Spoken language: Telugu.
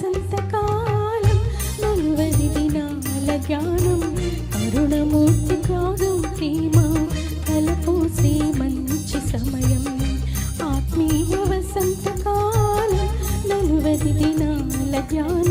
వసంతకాలం నలువది దినాల జ్ఞానం అరుణమూర్తి కాదు ప్రేమ కలపోసే మంచి సమయం. ఆత్మీయ వసంతకాలం నలువది దినాల జ్ఞానం